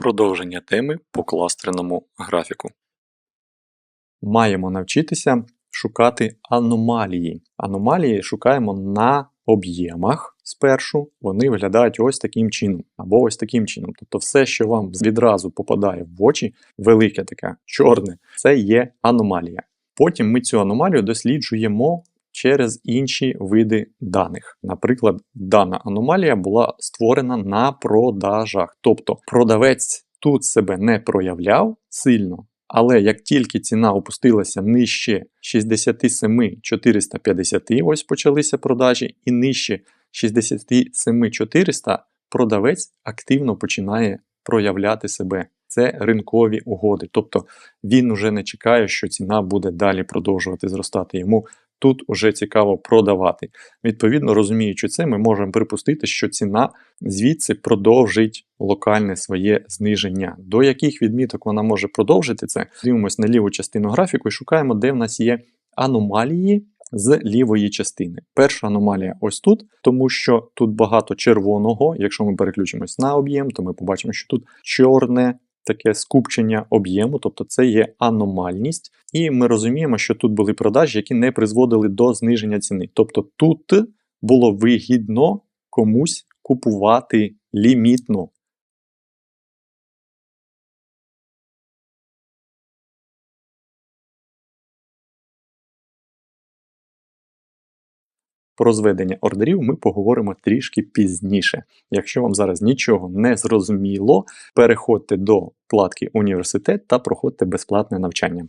Продовження теми по кластерному графіку. Маємо навчитися шукати аномалії. Аномалії шукаємо на об'ємах спершу. Вони виглядають ось таким чином, або ось таким чином. Тобто все, що вам відразу попадає в очі, велике таке, чорне, це є аномалія. Потім ми цю аномалію досліджуємо через інші види даних. Наприклад, дана аномалія була створена на продажах. Тобто продавець тут себе не проявляв сильно, але як тільки ціна опустилася нижче 67 450, ось почалися продажі, і нижче 67 400 продавець активно починає проявляти себе. Це ринкові угоди. Тобто він уже не чекає, що ціна буде далі продовжувати зростати. Йому тут уже цікаво продавати. Відповідно, розуміючи це, ми можемо припустити, що ціна звідси продовжить локальне своє зниження. До яких відміток вона може продовжити це? Дивимося на ліву частину графіку і шукаємо, де в нас є аномалії. З лівої частини. Перша аномалія ось тут, тому що тут багато червоного. Якщо ми переключимось на об'єм, то ми побачимо, що тут чорне таке скупчення об'єму, тобто це є аномальність. І ми розуміємо, що тут були продажі, які не призводили до зниження ціни. Тобто тут було вигідно комусь купувати лімітно. Про зведення ордерів ми поговоримо трішки пізніше. Якщо вам зараз нічого не зрозуміло, переходьте до вкладки Університет та проходьте безплатне навчання.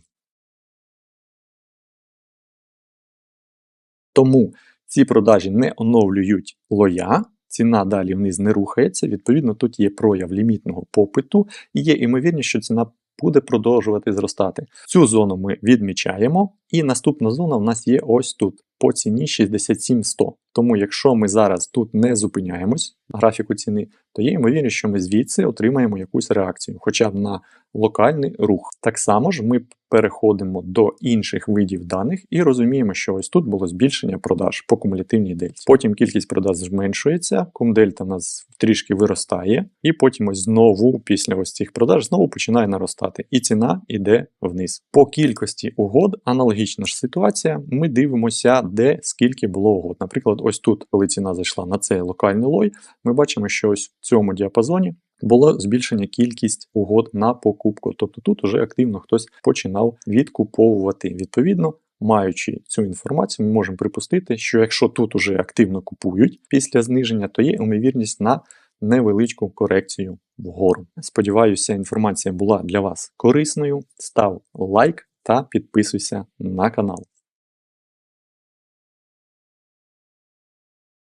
Тому ці продажі не оновлюють лоя, ціна далі вниз не рухається, відповідно, тут є прояв лімітного попиту і є ймовірність, що ціна буде продовжувати зростати. Цю зону ми відмічаємо, і наступна зона в нас є ось тут по ціні 67100. Тому, якщо ми зараз тут не зупиняємось графіку ціни, то є ймовірність, що ми звідси отримаємо якусь реакцію, хоча б на локальний рух. Так само ж ми переходимо до інших видів даних і розуміємо, що ось тут було збільшення продаж по кумулятивній дельті. Потім кількість продаж зменшується, кумдельта у нас трішки виростає, і потім ось знову, після ось цих продаж, знову починає наростати. І ціна йде вниз. По кількості угод аналогічна ж ситуація. Ми дивимося, де скільки було угод. Наприклад, ось тут, коли ціна зайшла на цей локальний лой, ми бачимо, що ось в цьому діапазоні було збільшення кількість угод на покупку. Тобто тут уже активно хтось починав відкуповувати. Відповідно, маючи цю інформацію, ми можемо припустити, що якщо тут уже активно купують після зниження, то є ймовірність на невеличку корекцію вгору. Сподіваюся, інформація була для вас корисною. Став лайк та підписуйся на канал.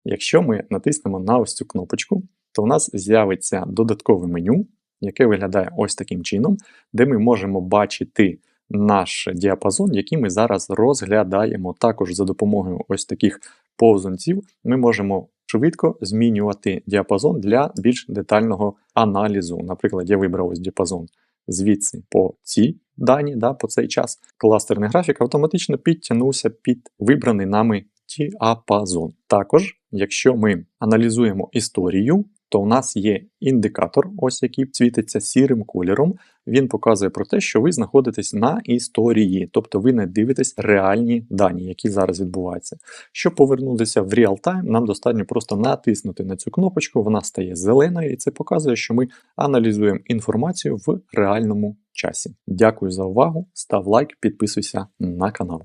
Якщо ми натиснемо на ось цю кнопочку, то у нас з'явиться додаткове меню, яке виглядає ось таким чином, де ми можемо бачити наш діапазон, який ми зараз розглядаємо. Також за допомогою ось таких повзунців ми можемо швидко змінювати діапазон для більш детального аналізу. Наприклад, я вибрав ось діапазон звідси по цій дані, да, по цей час. Кластерний графік автоматично підтягнувся під вибраний нами діапазон. Також, якщо ми аналізуємо історію, то у нас є індикатор, ось який світиться сірим кольором. Він показує про те, що ви знаходитесь на історії, тобто ви не дивитесь реальні дані, які зараз відбуваються. Щоб повернутися в реал-тайм, нам достатньо просто натиснути на цю кнопочку, вона стає зеленою, і це показує, що ми аналізуємо інформацію в реальному часі. Дякую за увагу, став лайк, підписуйся на канал.